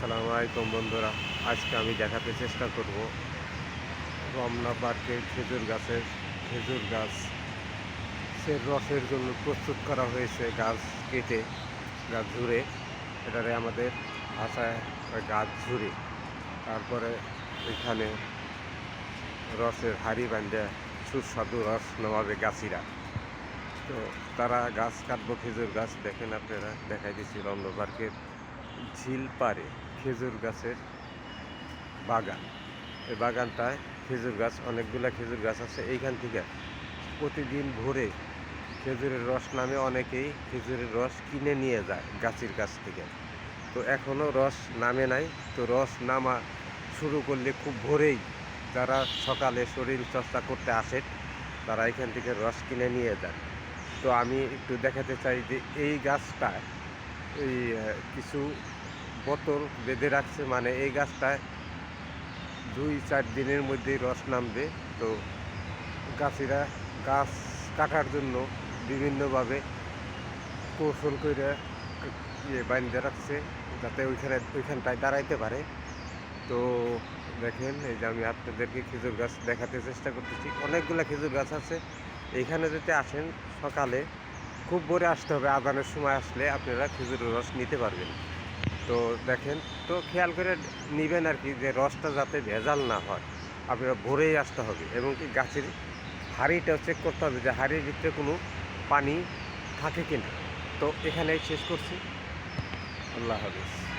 আসসালামু আলাইকুম বন্ধুরা। আজকে আমি দেখাতে চেষ্টা করব রমনা পার্কের খেজুর গাছের খেজুর গাছ। সে রসের জন্য প্রস্তুত করা হয়েছে গাছ কেটে, গাছ ঝুড়ে। এটারে আমাদের ভাষায় গাছ ঝুড়ে। তারপরে এখানে রসের হাড়ি বান্ধে সুস্বাদু রস নামাবে গাছিরা। তো তারা গাছ কাটবো, খেজুর গাছ দেখেন আপনারা, দেখাই দিচ্ছি রমনা পার্কের ঝিল পারে খেজুর গাছের বাগান। এই বাগানটায় খেজুর গাছ, অনেকগুলো খেজুর গাছ আছে। এইখান থেকে প্রতিদিন ভোরে খেজুরের রস নামে অনেকেই খেজুরের রস কিনে নিয়ে যায় গাছের কাছ থেকে। তো এখনও রস নামে নাই। তো রস নামা শুরু করলে খুব ভোরেই যারা সকালে শরীর চর্চা করতে আসে, তারা এখান থেকে রস কিনে নিয়ে যান তো আমি একটু দেখাতে চাই যে এই গাছটায় এই কিছু বোতল বেঁধে রাখছে মানে এই গাছটায় দুই চার দিনের মধ্যেই রস নামবে। তো গাছিরা গাছ কাটার জন্য বিভিন্নভাবে কৌশল করে ইয়ে বাঁধে রাখছে, যাতে ওইখানে, ওইখানটায় দাঁড়াইতে পারে। তো দেখেন, এই যে আমি আপনাদেরকে খেজুর গাছ দেখাতে চেষ্টা করতেছি। অনেকগুলো খেজুর গাছ আছে। এইখানে যদি আসেন সকালে, খুব ভোরে আসতে হবে। আদানের সময় আসলে আপনারা খেজুরের রস নিতে পারবেন। তো দেখেন, তো খেয়াল করে নেবেন আর কি যে রসটা যাতে ভেজাল না হয়, আপনার ভরেই আসতে হবে এবং কি গাছের হাড়িটাও চেক করতে হবে যে হাড়ির ভিতরে কোনো পানি থাকে কিনা। তো এখানেই শেষ করছি। আল্লাহ হাফিজ।